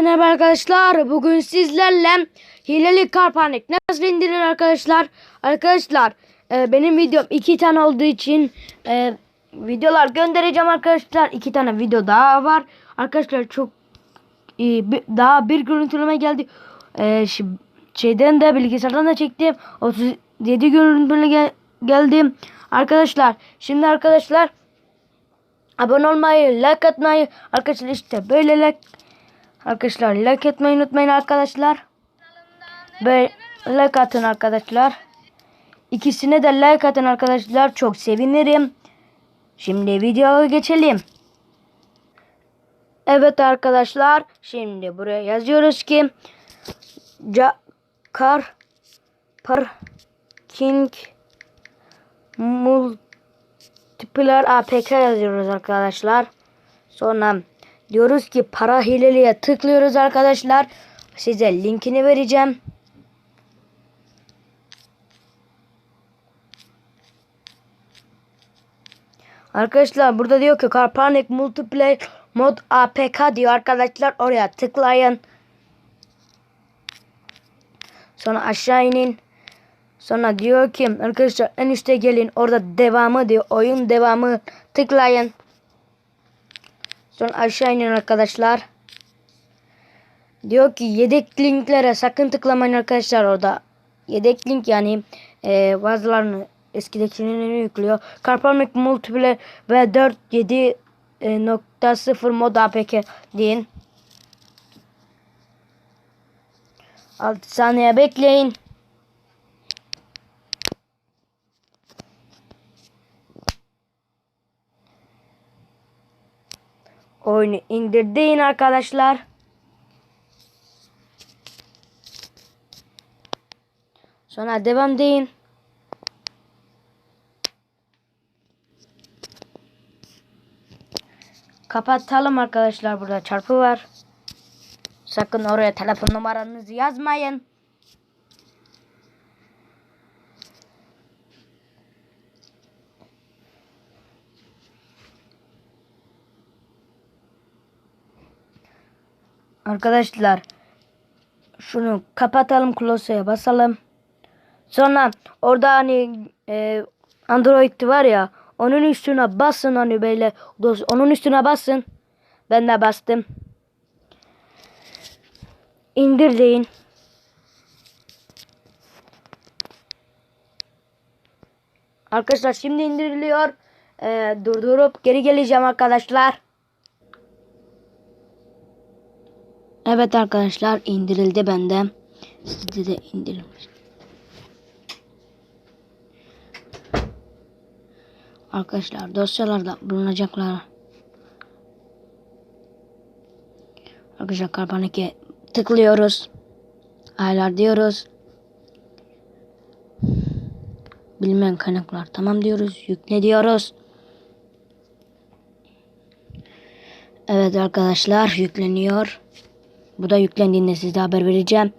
Merhaba arkadaşlar. Bugün sizlerle hileli karpanik nasıl indirilir arkadaşlar? Arkadaşlar e, benim videom iki tane olduğu için e, videolar göndereceğim arkadaşlar. İki tane video daha var. Arkadaşlar çok. Bir- daha bir görüntüleme geldi. E, şi- şeyden de bilgisayardan da çektim. 37 görüntüleme gel- geldim. Arkadaşlar şimdi arkadaşlar abone olmayı, like atmayı arkadaşlar işte böyle like Arkadaşlar like etmeyi unutmayın arkadaşlar. Ve like atın arkadaşlar. İkisine de like atın arkadaşlar. Çok sevinirim. Şimdi videoya geçelim. Evet arkadaşlar. Şimdi buraya yazıyoruz ki ca kar parking multiplayer apk yazıyoruz arkadaşlar. Sonra diyoruz ki para hileliye tıklıyoruz arkadaşlar. Size linkini vereceğim. Arkadaşlar burada diyor ki Carpanic Multiplayer Mod APK diyor arkadaşlar. Oraya tıklayın. Sonra aşağı inin. Sonra diyor ki arkadaşlar en üstte gelin. Orada devamı diyor. Oyun devamı tıklayın. Sonra aşağı inin arkadaşlar. Diyor ki yedek linklere sakın tıklamayın arkadaşlar orada. Yedek link yani e, bazılarını eskidekilerini yüklüyor. Carpamic Multiplayer ve 4.7 e, nokta 0 mod APK deyin. 6 saniye bekleyin. Oyunu indirdiğin arkadaşlar. Sonra devam deyin. Kapatalım arkadaşlar burada çarpı var. Sakın oraya telefon numaranızı yazmayın. Arkadaşlar şunu kapatalım close'ya basalım. Sonra orada hani e, Android var ya onun üstüne basın hani böyle onun üstüne basın. Ben de bastım. İndir. Arkadaşlar şimdi indiriliyor. E, durdurup geri geleceğim arkadaşlar. Evet arkadaşlar indirildi bende. Sizde de indirilmiş. Arkadaşlar dosyalarda bulunacaklar. Arkadaşlar 2 tıklıyoruz. Aylar diyoruz. Bilmeyen kaynaklar tamam diyoruz. Yükle diyoruz. Evet arkadaşlar yükleniyor. Bu da yüklendiğinde size haber vereceğim.